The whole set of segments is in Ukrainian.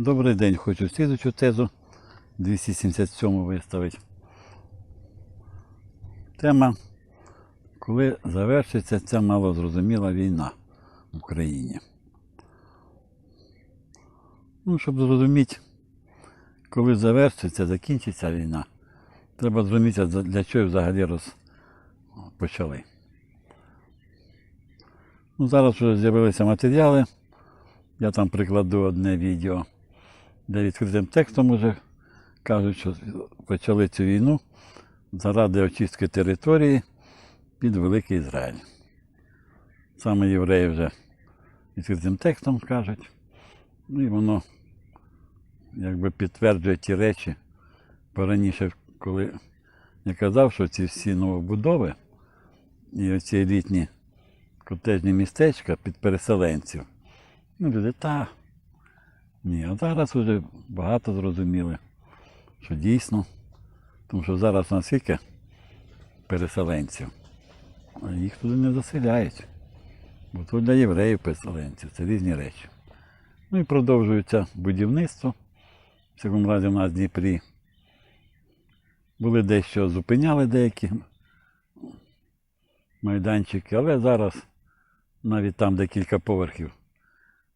Добрий день, хочу слідучу тезу 277 виставити. Тема, коли завершиться ця малозрозуміла війна в Україні. Ну, щоб зрозуміти, коли завершиться, закінчиться війна, треба зрозуміти, для чого взагалі роз... почали. Ну, зараз вже з'явилися матеріали. Я там прикладу одне відео, де відкритим текстом уже кажуть, що почали цю війну заради очистки території під Великий Ізраїль. Саме євреї вже відкритим текстом кажуть. Ну і воно якби підтверджує ті речі. Бо раніше, коли я казав, що ці всі новобудови і оці елітні котежні містечка під переселенців. Ну, люди, та. Ні, а зараз вже багато зрозуміли, що дійсно, тому що зараз наскільки переселенців, а їх туди не заселяють. Бо тут для євреїв переселенців, це різні речі. Ну і продовжується будівництво. В всякому разі в нас в Дніпрі були дещо зупиняли деякі майданчики, але зараз навіть там, де кілька поверхів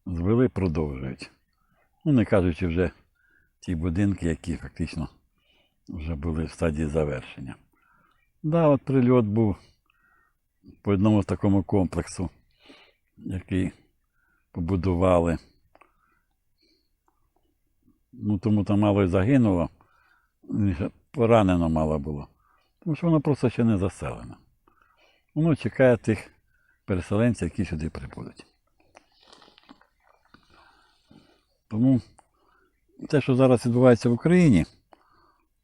звели, продовжують. Ну, не кажучи вже ті будинки, які фактично вже були в стадії завершення. Да, от прильот був по одному такому комплексу, який побудували. Ну, тому там мало й загинуло, поранено мало було. Тому що воно просто ще не заселено. Воно чекає тих переселенців, які сюди прибудуть. Тому те, що зараз відбувається в Україні,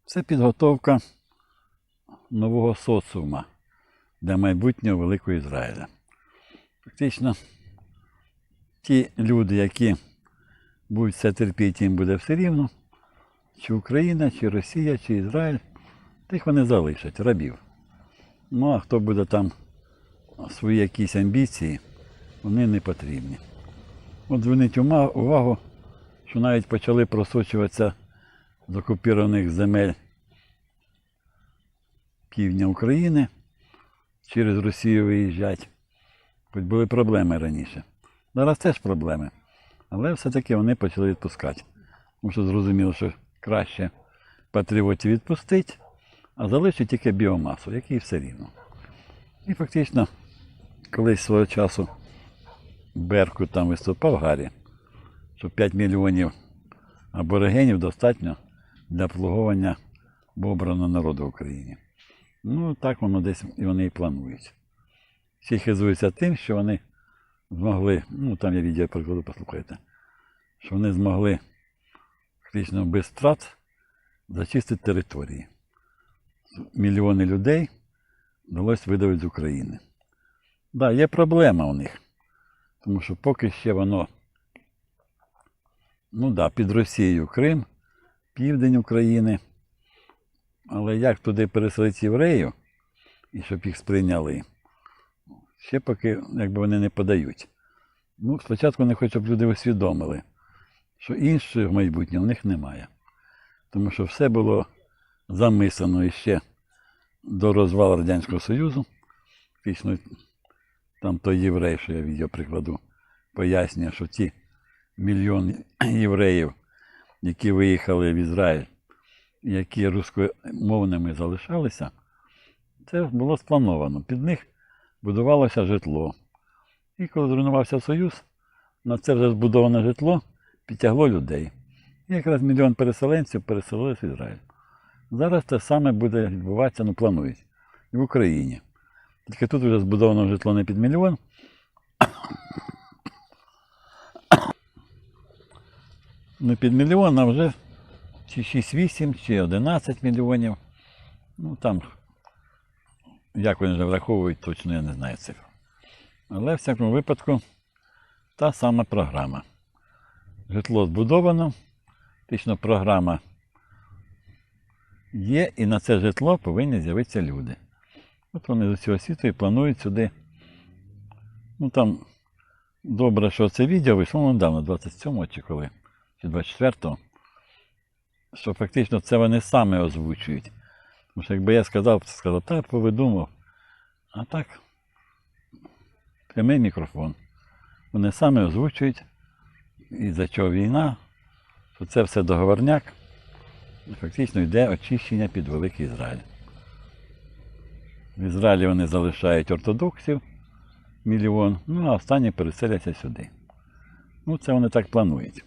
це підготовка нового соціума для майбутнього Великого Ізраїля. Фактично, ті люди, які будуть це терпіти, їм буде все рівно, чи Україна, чи Росія, чи Ізраїль, тих вони залишать, рабів. Ну а хто буде там свої якісь амбіції, вони не потрібні. От зверніть увагу, що навіть почали просочуватися з окупованих земель півдня України, через Росію виїжджать. Хоч були проблеми раніше. Зараз теж проблеми. Але все-таки вони почали відпускати. Тому що зрозуміло, що краще патріотів відпустити, а залишить тільки біомасу, який все рівно. І фактично, колись свого часу Беркут там виступав Гаррі, що 5 мільйонів аборигенів достатньо для обслуговування обраного народу в Україні. Ну, так воно десь і вони і планують. Всі хизуються тим, що вони змогли, ну там я відео прикладу, послухайте, що вони змогли фактично без втрат зачистити території. Мільйони людей вдалося видавити з України. Так, да, є проблема у них. Тому що поки ще воно, ну да, під Росією Крим, південь України. Але як туди переселити євреїв, і щоб їх сприйняли, ще поки якби вони не подають. Ну, спочатку не хочу, щоб люди усвідомили, що іншого майбутнього в них немає. Тому що все було замислено іще до розвалу Радянського Союзу. Фактично, там той єврей, що я відео прикладу, пояснює, що ті мільйони євреїв, які виїхали в Ізраїль, які рускомовними залишалися, це було сплановано. Під них будувалося житло. І коли зруйнувався Союз, на це вже збудоване житло підтягло людей. І якраз мільйон переселенців переселилися в Ізраїль. Зараз те саме буде відбуватися, ну планують, і в Україні. Тільки тут вже збудовано житло не під мільйон. Не під мільйон, а вже чи 6-8, чи 11 мільйонів. Ну там, як вони вже враховують, точно я не знаю цифр. Але в всякому випадку та сама програма. Житло збудовано, фактично програма є, і на це житло повинні з'явитися люди. От вони з усього світу і планують сюди. Ну там добре, що це відео вийшло ну, недавно, 27 чи коли. Чи 24-го, що фактично це вони самі озвучують. Тому що якби я сказав, сказав, так, повидумав. А так, прямий мікрофон. Вони самі озвучують, і за чого війна, що це все договорняк. Фактично йде очищення під Великий Ізраїль. В Ізраїлі вони залишають ортодоксів мільйон, ну а останні переселяться сюди. Ну, це вони так планують.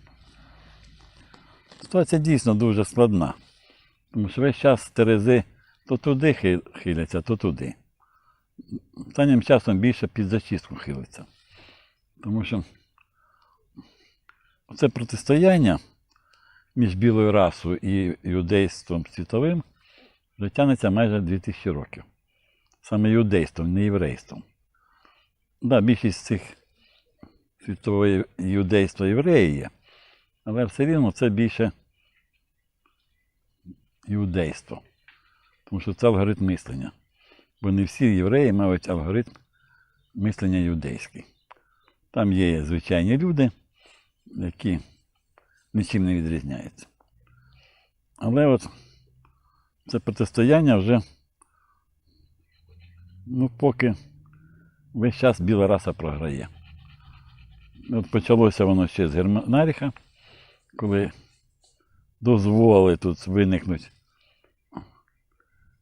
Ситуація дійсно дуже складна. Тому що весь час терези то туди хиляться, то туди. Останнім часом більше під зачистку хилиться. Тому що це протистояння між білою расою і юдейством світовим вже тягнеться майже 2000 років. Саме юдейством, не єврейством. Да, більшість цих світової юдейства євреї є, але все рівно це більше юдейство. Тому що це алгоритм мислення. Бо не всі євреї мають алгоритм мислення юдейський. Там є звичайні люди, які нічим не відрізняються. Але от це протистояння вже, ну, поки весь час біла раса програє. От почалося воно ще з Германаріха, коли дозволили тут виникнути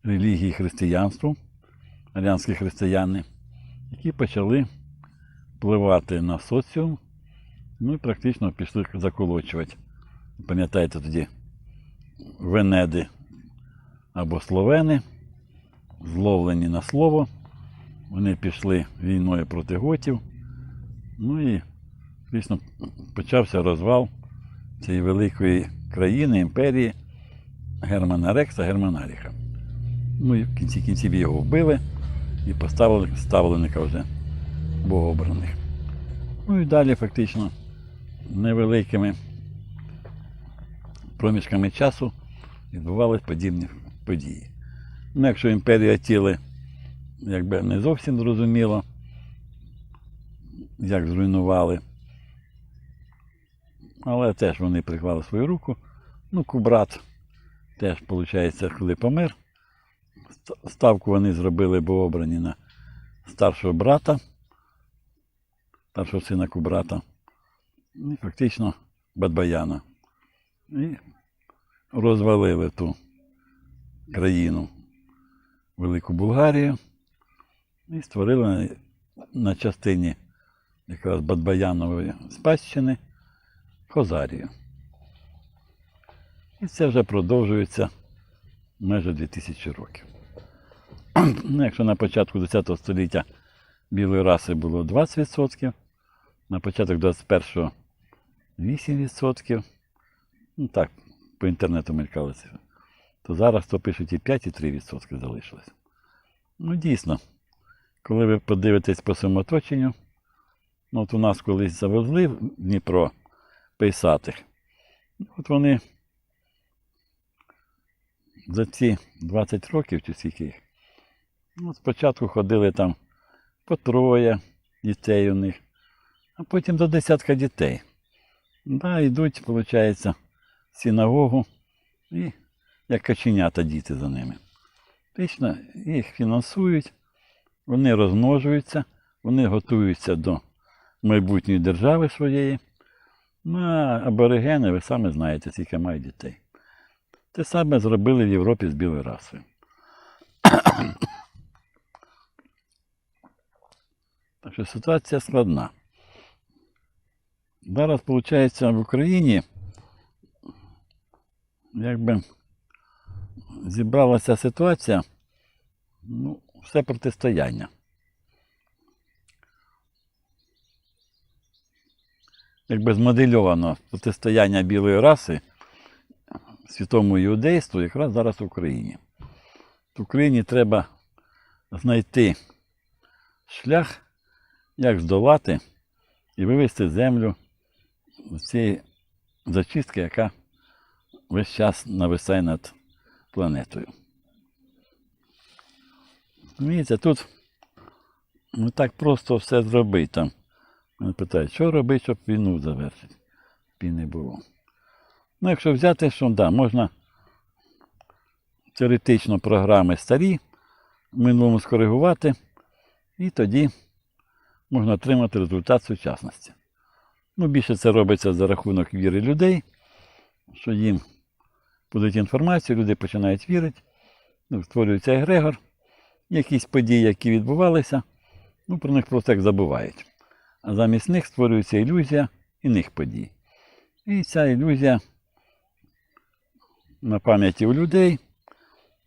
релігії християнству, аріанські християни, які почали впливати на соціум, ну і практично пішли заколочувати. Пам'ятаєте тоді венеди або словени, зловлені на слово. Вони пішли війною проти готів. Ну і, звісно, почався розвал цієї великої країни, імперії Германа Рекса, Германаріха. Ну і в кінці кінців його вбили і поставили ставленика вже богообраних. Ну і далі фактично невеликими проміжками часу відбувались подібні події. Ну, якщо імперія тіли якби не зовсім зрозуміло, як зруйнували, але теж вони приклали свою руку. Ну, Кубрат теж, виходить, коли помер, ставку вони зробили, бо обрані на старшого брата, старшого сина Кубрата, і фактично Бадбаяна. І розвалили ту країну Велику Булгарію і створили на, частині якраз Бадбаянової спадщини Хозарію. І це вже продовжується майже 2000 років. Ну, якщо на початку ХХ століття білої раси було 20%, на початок 21-го 8%, ну так, по інтернету мелькалося, то зараз то пишуть і 5, і 3% залишилось. Ну, дійсно, коли ви подивитесь по своєму оточенню, ну, от у нас колись завезли в Дніпро пейсатих, ну, от вони за ці 20 років чи скільки ну, спочатку ходили там по троє дітей у них, а потім до десятка дітей. Да, йдуть, виходить, в синагогу і як каченята діти за ними. Фактично їх фінансують, вони розмножуються, вони готуються до майбутньої держави своєї. Ну, аборигени, ви самі знаєте, скільки мають дітей. Те саме зробили в Європі з білою расою. Так що ситуація складна. Зараз, виходить, в Україні якби зібралася ситуація, ну, все протистояння. Якби змодельовано протистояння білої раси світовому іудейству якраз зараз в Україні. В Україні треба знайти шлях, як здолати і вивести землю з цієї зачистки, яка весь час нависає над планетою. Розумієте, тут не так просто все зробити. Мене питають, що робити, щоб війну завершити. Війни було. Ну, якщо взяти, що да, можна теоретично програми старі, в минулому скоригувати, і тоді можна отримати результат сучасності. Ну, більше це робиться за рахунок віри людей, що їм подають інформацію, люди починають вірити, ну, створюється егрегор, якісь події, які відбувалися, ну, про них просто як забувають. А замість них створюється ілюзія іних подій. І ця ілюзія на пам'яті у людей,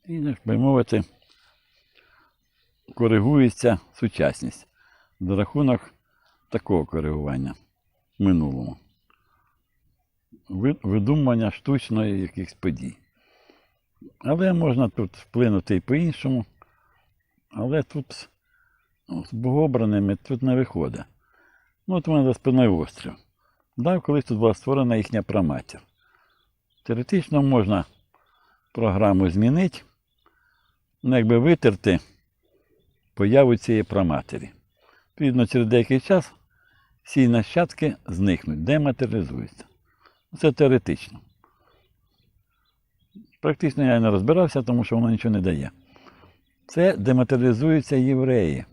і, як би мовити, коригується сучасність за рахунок такого коригування в минулому. Видумування штучної якихось подій. Але можна тут вплинути і по-іншому. Але тут ну, з богобраними тут не виходить. Ну, от у мене за спиною острів. Да, колись тут була створена їхня праматір. Теоретично можна програму змінити, ну, якби витерти появу цієї праматері. Відповідно, через деякий час всі нащадки зникнуть, дематеріалізуються. Це теоретично. Практично я не розбирався, тому що воно нічого не дає. Це дематеріалізуються євреї.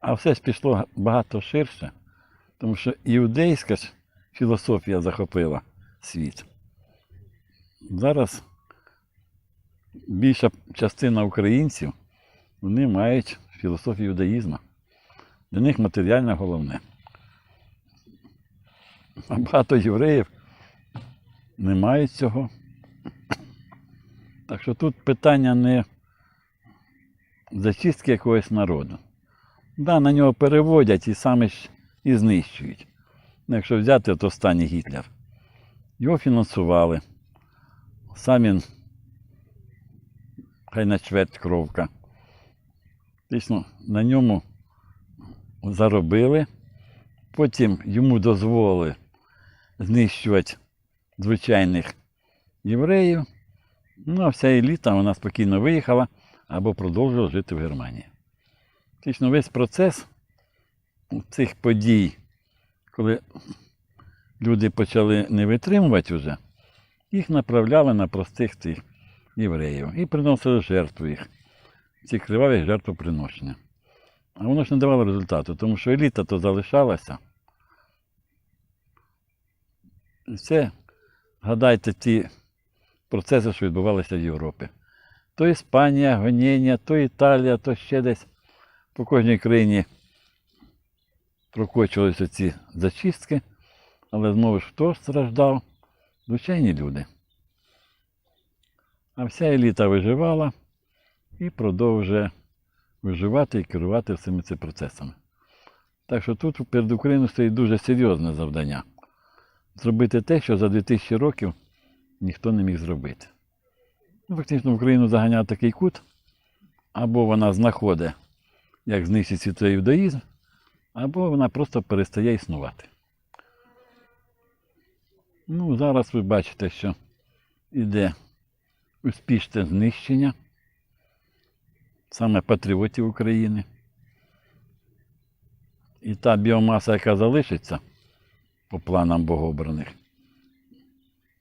А все ж пішло багато ширше, тому що іудейська ж філософія захопила світ. Зараз більша частина українців вони мають філософію юдаїзму. Для них матеріальне головне. А багато євреїв не мають цього. Так що тут питання не зачистки якогось народу. Да, на нього переводять і саме і знищують. Ну, якщо взяти от останній Гітлер, його фінансували. Сам він хай на чверть кровка. Дійсно, на ньому заробили, потім йому дозволили знищувати звичайних євреїв. Ну, а вся еліта вона спокійно виїхала або продовжувала жити в Германії. Фактично весь процес цих подій, коли люди почали не витримувати вже, їх направляли на простих тих євреїв і приносили жертву їх, ці криваві жертвоприношення. А воно ж не давало результату, тому що еліта то залишалася. І це, гадайте, ті процеси, що відбувалися в Європі. То Іспанія, гоніння, то Італія, то ще десь по кожній країні прокочувалися ці зачистки, але знову ж хто страждав? Звичайні люди. А вся еліта виживала і продовжує виживати і керувати всіми цими процесами. Так що тут перед Україною стоїть дуже серйозне завдання зробити те, що за 2000 років ніхто не міг зробити. Ну, фактично Україну заганяє такий кут, або вона знаходить, як знищить світовий юдаїзм, або вона просто перестає існувати. Ну, зараз ви бачите, що йде успішне знищення саме патріотів України. І та біомаса, яка залишиться по планам богообраних,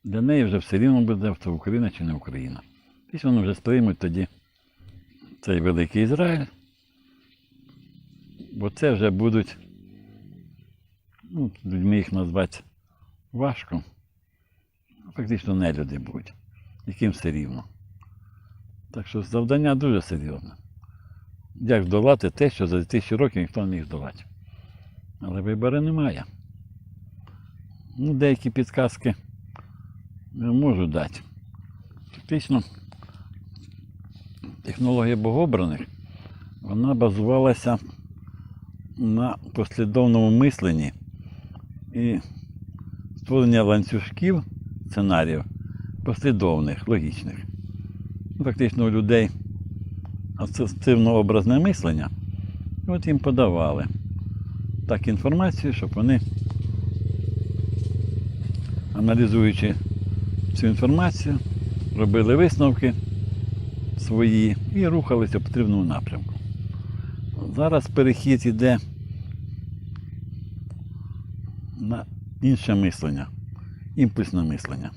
для неї вже все рівно буде, це Україна чи не Україна. Після вони вже сприймуть тоді цей великий Ізраїль. Бо це вже будуть, ну, людьми їх назвати важко. Фактично не люди будуть, яким все рівно. Так що завдання дуже серйозне. Як здолати те, що за тисячі років ніхто не міг здолати. Але вибору немає. Ну, деякі підказки можу дати. Фактично, технологія богобраних, вона базувалася на послідовному мисленні і створення ланцюжків сценаріїв послідовних, логічних. Ну, Фактично у людей асоціативно-образне мислення, і от їм подавали так інформацію, щоб вони, аналізуючи цю інформацію, робили висновки свої і рухалися в потрібному напрямку. Зараз перехід йде на інше мислення, імпульсне мислення.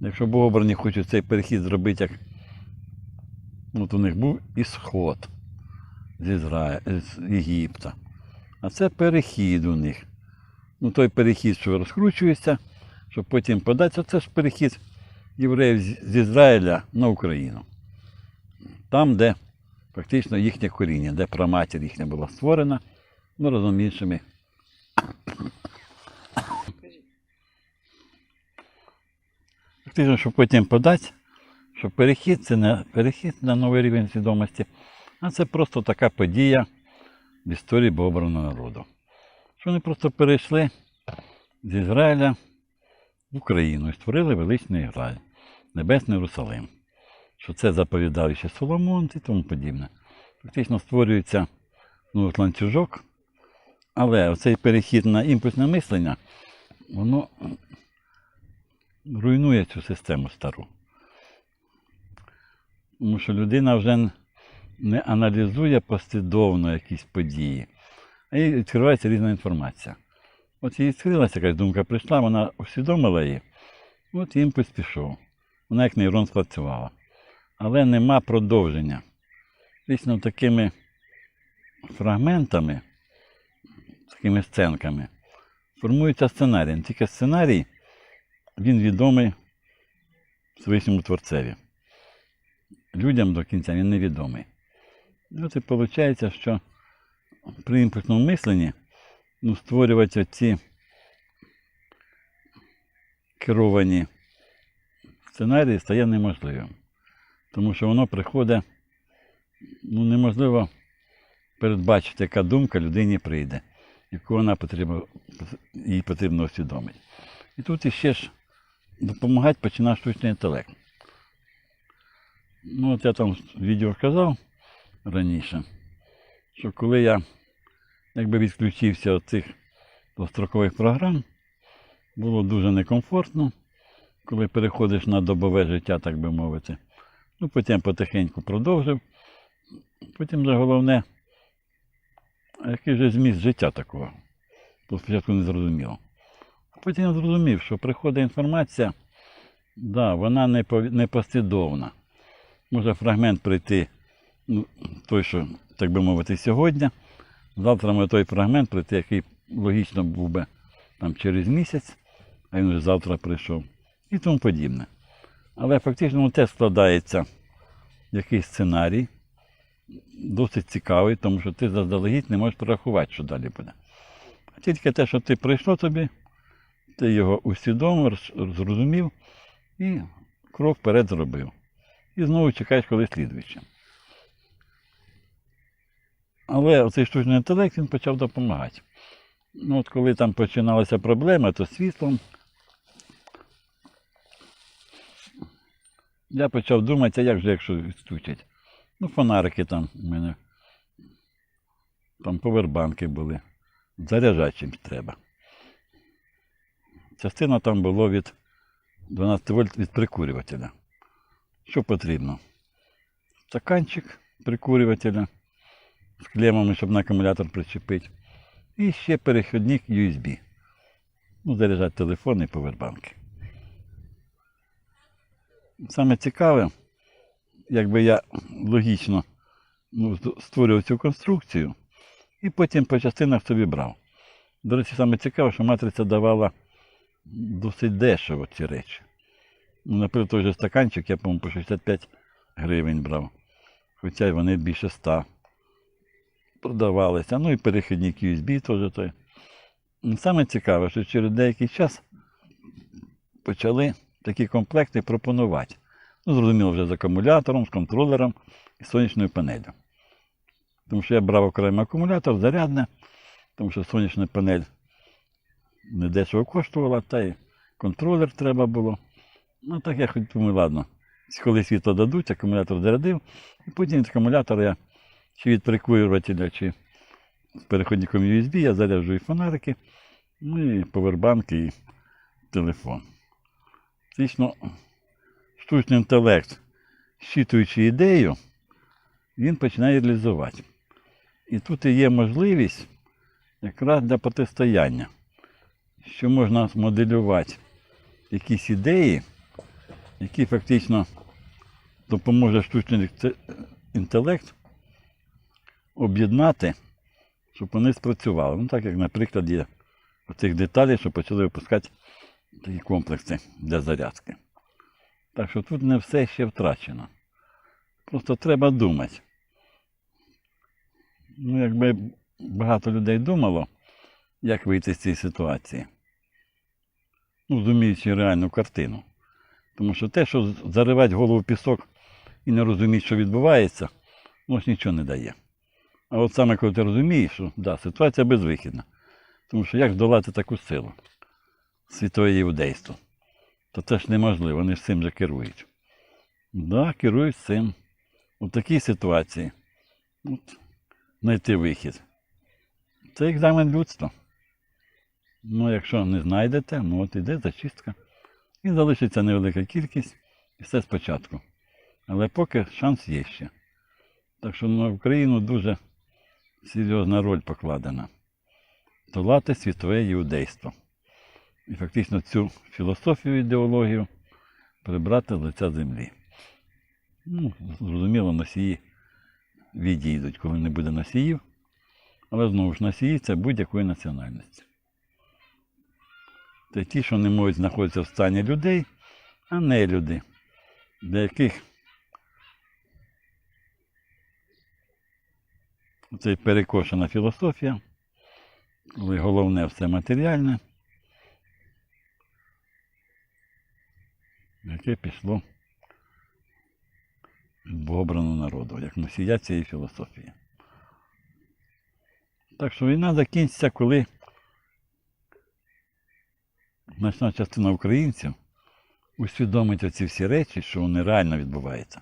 Якщо богобрані хочуть цей перехід зробити, як от у них був ісход з, Ізра... з Єгипта. А це перехід у них. Ну, той перехід, що розкручується, щоб потім податися, це ж перехід євреїв з Ізраїля на Україну. Там, де фактично їхнє коріння, де праматір їхня була створена, ну, разом іншими. Фактично, щоб потім подати, що перехід це не перехід на новий рівень свідомості, а це просто така подія в історії богобраного народу. Що вони просто перейшли з Ізраїля в Україну і створили величний Ізраїль, Небесний Єрусалим. Що це заповідав ще Соломон і тому подібне. Фактично створюється ну, ланцюжок, але оцей перехід на імпульсне мислення, воно руйнує цю систему стару. Тому що людина вже не аналізує послідовно якісь події, а їй відкривається різна інформація. От їй відкрилася якась думка прийшла, вона усвідомила її, от імпульс пішов. Вона як нейрон спрацювала. Але нема продовження. Дійсно, такими фрагментами, такими сценками, формується сценарій. Тільки сценарій, він відомий своєму творцеві. Людям до кінця він невідомий. І от виходить, що при імпульсному мисленні ну, створювати ці керовані сценарії стає неможливим. Тому що воно приходить, ну, неможливо передбачити, яка думка людині прийде, яку вона потрібно, їй потрібно усвідомити. І тут іще ж допомагати починає штучний інтелект. Ну, от я там відео казав раніше, що коли я якби відключився від цих двострокових програм, було дуже некомфортно, коли переходиш на добове життя, так би мовити. Ну, потім потихеньку продовжив. Потім вже головне, який же зміст життя такого? Бо спочатку не зрозуміло. А потім я зрозумів, що приходить інформація, да, вона не, пові- не послідовна. Може фрагмент прийти, ну, той, що, так би мовити, сьогодні. Завтра може той фрагмент прийти, який логічно був би там, через місяць, а він вже завтра прийшов. І тому подібне. Але фактично теж складається якийсь сценарій, досить цікавий, тому що ти заздалегідь не можеш порахувати, що далі буде. Тільки те, що ти прийшло тобі, ти його усвідомив, зрозумів і крок вперед зробив. І знову чекаєш, коли слідуюче. Але оцей штучний інтелект він почав допомагати. Ну, от коли там починалися проблеми, то світлом я почав думати, а як же, якщо відключать? Ну, фонарики там у мене. Там повербанки були. Заряджати чимось треба. Частина там було від 12 вольт від прикурювателя. Що потрібно? Стаканчик прикурювателя з клемами, щоб на акумулятор причепити. І ще перехідник USB. Ну, заряджати телефон і повербанки. Саме цікаве, якби я логічно ну, створював цю конструкцію і потім по частинах собі брав. До речі, саме цікаве, що матриця давала досить дешево ці речі. Ну, Наприклад, той же стаканчик, я, по-моєму, по 65 гривень брав. Хоча й вони більше 100 продавалися. Ну і перехідник USB теж той. Саме цікаве, що через деякий час почали такі комплекти пропонувати. Ну, зрозуміло, вже з акумулятором, з контролером і сонячною панелью. Тому що я брав окремий акумулятор, зарядне, тому що сонячна панель не дешево коштувала, та й контролер треба було. Ну так я хоч думаю, ладно. Коли світло дадуть, акумулятор зарядив, і потім від акумулятора я чи від прикурювателя, чи з переходником USB я заряджу і фонарики, ну і повербанки, і телефон. Фактично, штучний інтелект, щитуючи ідею, він починає реалізувати. І тут і є можливість якраз для протистояння, що можна змоделювати якісь ідеї який фактично допоможе штучний інтелект об'єднати, щоб вони спрацювали. Ну, так як, наприклад, є цих деталей, що почали випускати такі комплекси для зарядки. Так що тут не все ще втрачено. Просто треба думати. Ну, якби багато людей думало, як вийти з цієї ситуації. Ну, розуміючи реальну картину. Тому що те, що заривати голову в пісок і не розуміти, що відбувається, ну ж нічого не дає. А от саме коли ти розумієш, що да, ситуація безвихідна. Тому що як здолати таку силу світове іудейство? То це ж неможливо, вони ж цим же керують. Да, керують цим. У такій ситуації от, знайти вихід. Це екзамен людства. Ну, якщо не знайдете, ну от іде зачистка. І залишиться невелика кількість, і все спочатку. Але поки шанс є ще. Так що на Україну дуже серйозна роль покладена. Долати світове іудейство. І фактично цю філософію ідеологію прибрати з лиця землі. Ну, зрозуміло, носії відійдуть, коли не буде носіїв. Але знову ж носії це будь-якої національності. Це ті, що не можуть знаходитися в стані людей, а не люди, для яких це перекошена філософія, коли головне все матеріальне, яке пішло від богобраного народу, як носія цієї філософії. Так що війна закінчиться, коли значна частина українців усвідомить оці всі речі, що вони реально відбуваються.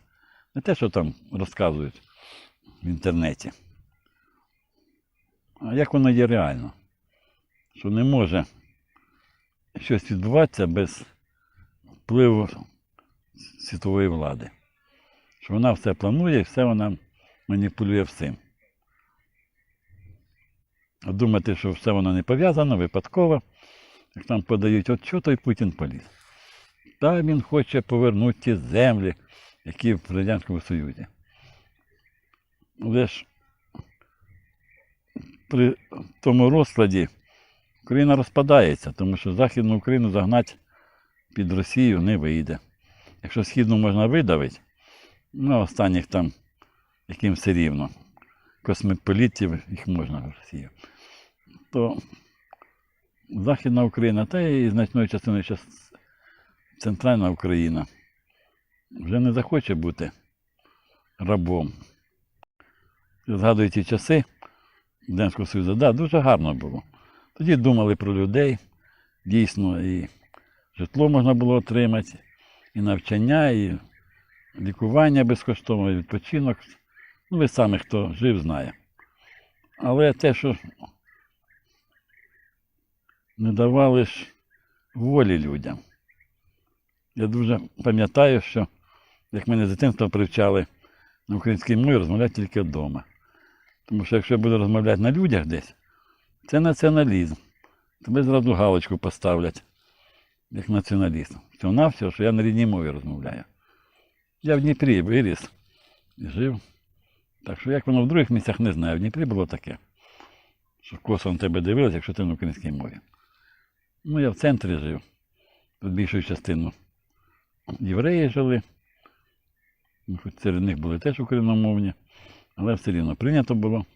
Не те, що там розказують в інтернеті. А як воно є реально? Що не може щось відбуватися без впливу світової влади. Що вона все планує і все вона маніпулює всім. А думати, що все воно не пов'язано, випадково, як там подають, от що той Путін поліз. Та він хоче повернути ті землі, які в Радянському Союзі. Але ж при тому розкладі Україна розпадається, тому що Західну Україну загнати під Росію не вийде. Якщо Східну можна видавити, ну останніх там яким все рівно. Космополітів їх можна в Росію. То Західна Україна, та і значною частиною час Центральна Україна вже не захоче бути рабом. Згадую ті часи Радянського Союзу, да, дуже гарно було. Тоді думали про людей, дійсно, і житло можна було отримати, і навчання, і лікування безкоштовне, і відпочинок. Ну, ви самі, хто жив, знає. Але те, що не давали ж волі людям. Я дуже пам'ятаю, що як мене з дитинства привчали на українській мові розмовляти тільки вдома. Тому що якщо я буду розмовляти на людях десь, це націоналізм. Тебе зразу галочку поставлять, як націоналіст. Всього на все, що я на рідній мові розмовляю. Я в Дніпрі виріс і жив. Так що як воно в других місцях не знаю. В Дніпрі було таке, що косо на тебе дивилися, якщо ти на українській мові. Ну, я в центрі жив. Тут більшу частину євреї жили. Ну, Хоч серед них були теж україномовні, але все рівно прийнято було.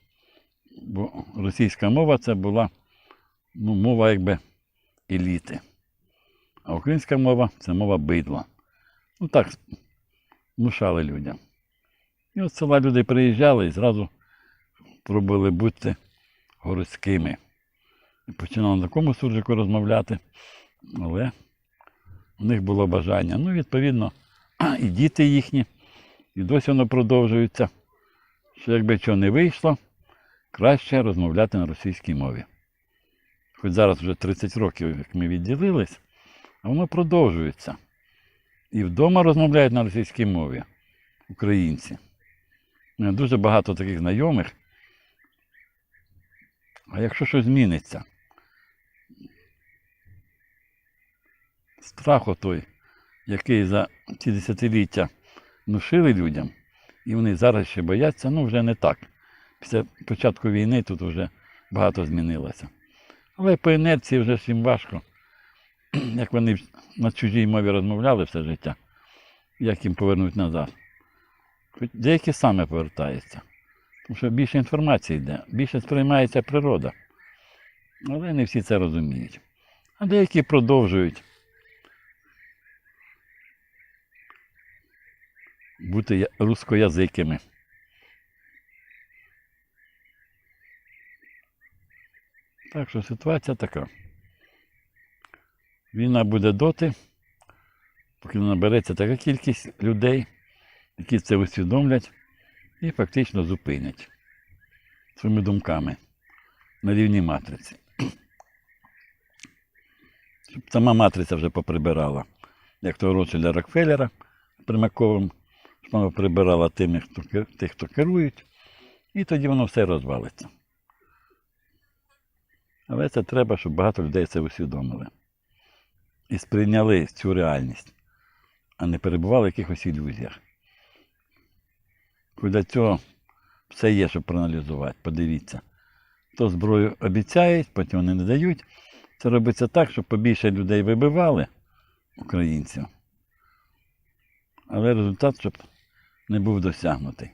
Бо російська мова це була ну, мова якби еліти. А українська мова це мова бидла. Ну так внушали людям. І от села люди приїжджали і зразу пробували бути городськими. І починали на такому суржику розмовляти, але у них було бажання. Ну, відповідно, і діти їхні, і досі воно продовжується. Що якби чого не вийшло, краще розмовляти на російській мові. Хоч зараз вже 30 років, як ми відділились, а воно продовжується. І вдома розмовляють на російській мові українці. Дуже багато таких знайомих. А якщо щось зміниться, страх отой, який за ці десятиліття внушили людям, і вони зараз ще бояться, ну вже не так. Після початку війни тут вже багато змінилося. Але по інерції вже їм важко. Як вони на чужій мові розмовляли все життя, як їм повернуть назад. Деякі саме повертаються. Тому що більше інформації йде, більше сприймається природа. Але не всі це розуміють. А деякі продовжують бути рускоязикими. Так що ситуація така. Війна буде доти, поки набереться така кількість людей, які це усвідомлять і фактично зупинять своїми думками на рівні матриці. Щоб сама матриця вже поприбирала, як того Ротшильда Рокфеллера Примаковим, щоб вона прибирала хто, тих, хто керують, і тоді воно все розвалиться. Але це треба, щоб багато людей це усвідомили. І сприйняли цю реальність, а не перебували в якихось ілюзіях. Для цього все є, щоб проаналізувати, подивіться. То зброю обіцяють, потім вони не дають. Це робиться так, щоб побільше людей вибивали українців. Але результат, щоб не був досягнутий.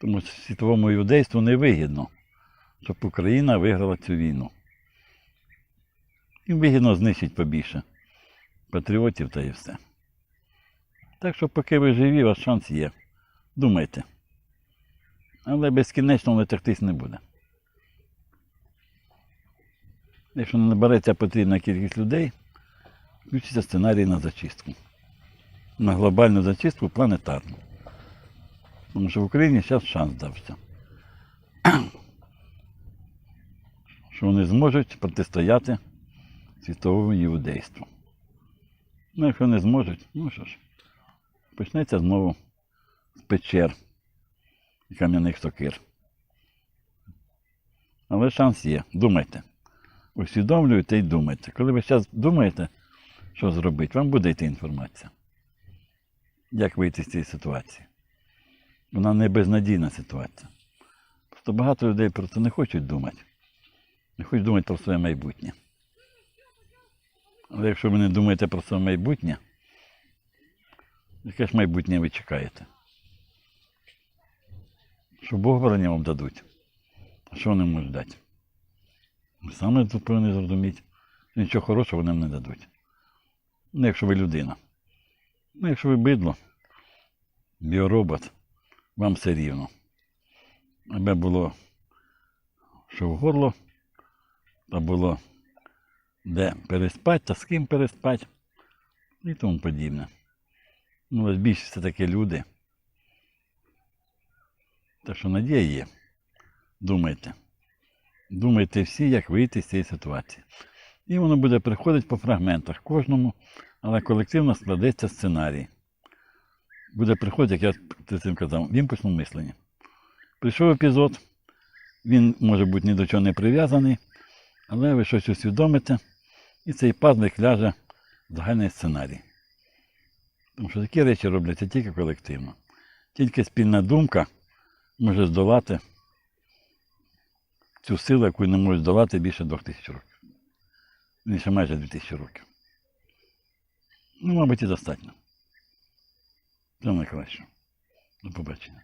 Тому що світовому юдейству не вигідно, щоб Україна виграла цю війну. Їм вигідно знищить побільше патріотів та і все. Так що, поки ви живі, у вас шанс є. Думайте. Але безкінечно витягтись не буде. Якщо не набереться потрібна кількість людей, включиться сценарій на зачистку. На глобальну зачистку планетарну. Тому що в Україні зараз шанс дався. Що вони зможуть протистояти світовому іудейству. Ну, якщо не зможуть, ну що ж, почнеться знову з печер і кам'яних сокир. Але шанс є. Думайте. Усвідомлюйте і думайте. Коли ви зараз думаєте, що зробити, вам буде йти інформація. Як вийти з цієї ситуації? Вона не безнадійна ситуація. Просто багато людей просто не хочуть думати. Не хочуть думати про своє майбутнє. Але якщо ви не думаєте про своє майбутнє, яке ж майбутнє ви чекаєте? Що Бог вороня вам дадуть. А що вони можуть дати? Ви саме тут повинні зрозуміти, нічого хорошого вони вам не дадуть. Ну, якщо ви людина. Ну, якщо ви бидло, біоробот, вам все рівно. Аби було що в горло, та було де переспати, та з ким переспати і тому подібне. Ну, ось більшість це такі люди. Так що надія є. Думайте. Думайте всі, як вийти з цієї ситуації. І воно буде приходити по фрагментах кожному, але колективно складеться сценарій. Буде приходити, як я цим казав, в імпульсному мисленні. Прийшов епізод, він може бути ні до чого не прив'язаний, але ви щось усвідомите, і цей пазлик ляже в загальний сценарій. Тому що такі речі робляться тільки колективно. Тільки спільна думка може здолати цю силу, яку не може здолати більше двох тисяч років. Більше майже дві тисячі років. Ну, мабуть, і достатньо. Всього найкращого. До побачення.